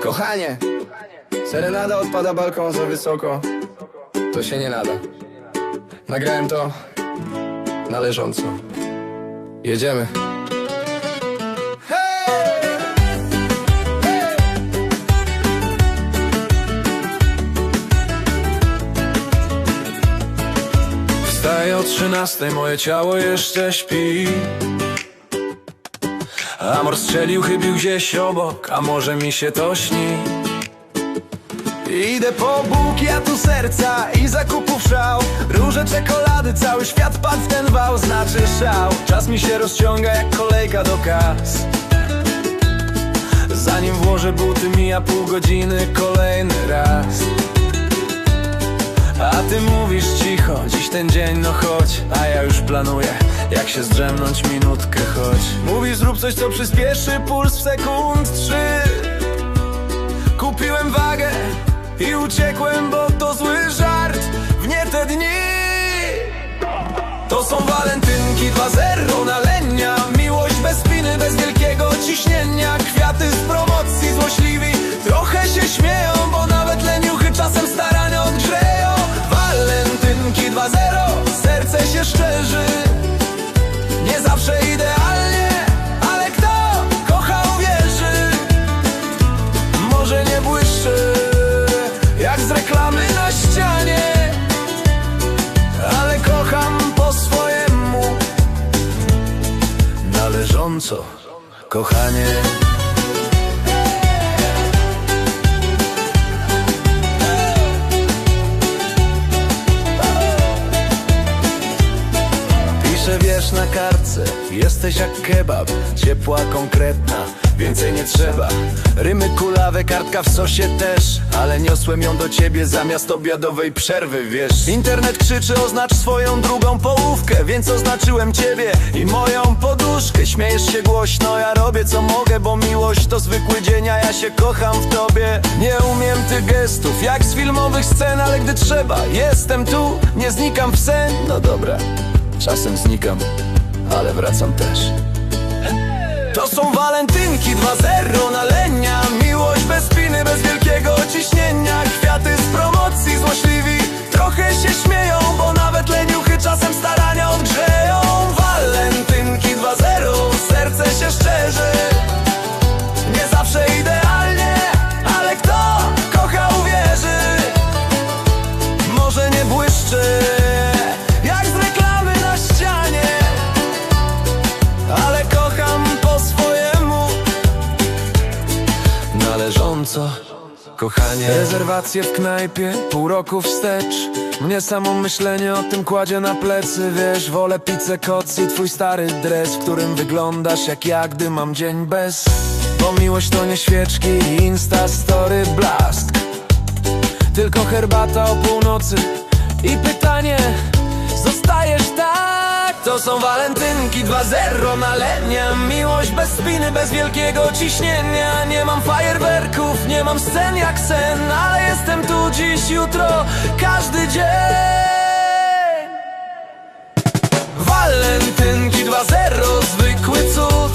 Kochanie, serenada odpada balkon za wysoko. To się nie nada. Nagrałem to należąco. Jedziemy. Wstaję o trzynastej, moje ciało jeszcze śpi Amor strzelił, chybił gdzieś obok, a może mi się to śni? Idę po Bóg, ja tu serca i zakupów szał. Róże, czekolady, cały świat padł w ten wał, znaczy szał. Czas mi się rozciąga jak kolejka do kas. Zanim włożę buty mija pół godziny kolejny raz ten dzień no chodź A ja już planuję, jak się zdrzemnąć minutkę chodź. Mówisz zrób coś co przyspieszy puls w sekund trzy. Kupiłem wagę i uciekłem, bo to zły żart. W nie te dni Nie zawsze idealnie Ale kto kocha uwierzy. Może nie błyszczy Jak z reklamy na ścianie. Ale kocham po swojemu Należąco. Kochanie kartce Jesteś jak kebab Ciepła, konkretna Więcej nie trzeba. Rymy kulawe, kartka w sosie też Ale niosłem ją do ciebie zamiast obiadowej przerwy, wiesz. Internet krzyczy, oznacz swoją drugą połówkę Więc oznaczyłem ciebie i moją poduszkę. Śmiejesz się głośno, ja robię co mogę Bo miłość to zwykły dzień, a ja się kocham w tobie. Nie umiem tych gestów, jak z filmowych scen Ale gdy trzeba, jestem tu. Nie znikam w sen, no dobra Czasem znikam, ale wracam też. To są walentynki 2-0 nalenia Miłość Należąco Kochanie. Rezerwacje w knajpie, pół roku wstecz. Mnie samo myślenie o tym kładzie na plecy Wiesz, wolę pizzę koc i twój stary dres W którym wyglądasz jak ja, gdy mam dzień bez. Bo miłość to nie świeczki i insta story blask. Tylko herbata o północy I pytanie Zostajesz tak? To są walentynki 2-0 nalenia Miłość bez spiny, bez wielkiego ciśnienia. Nie mam fajerwerków, nie mam scen jak sen Ale jestem tu dziś, jutro, każdy dzień. Walentynki 2-0 Zwykły cud.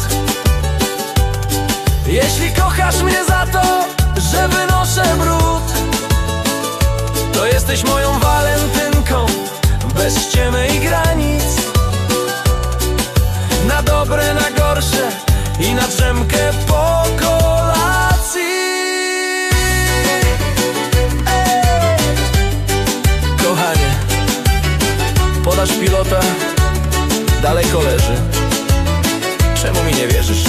Jeśli kochasz mnie za i na drzemkę po kolacji. Kochanie, podasz pilota, daleko leży. Czemu mi nie wierzysz?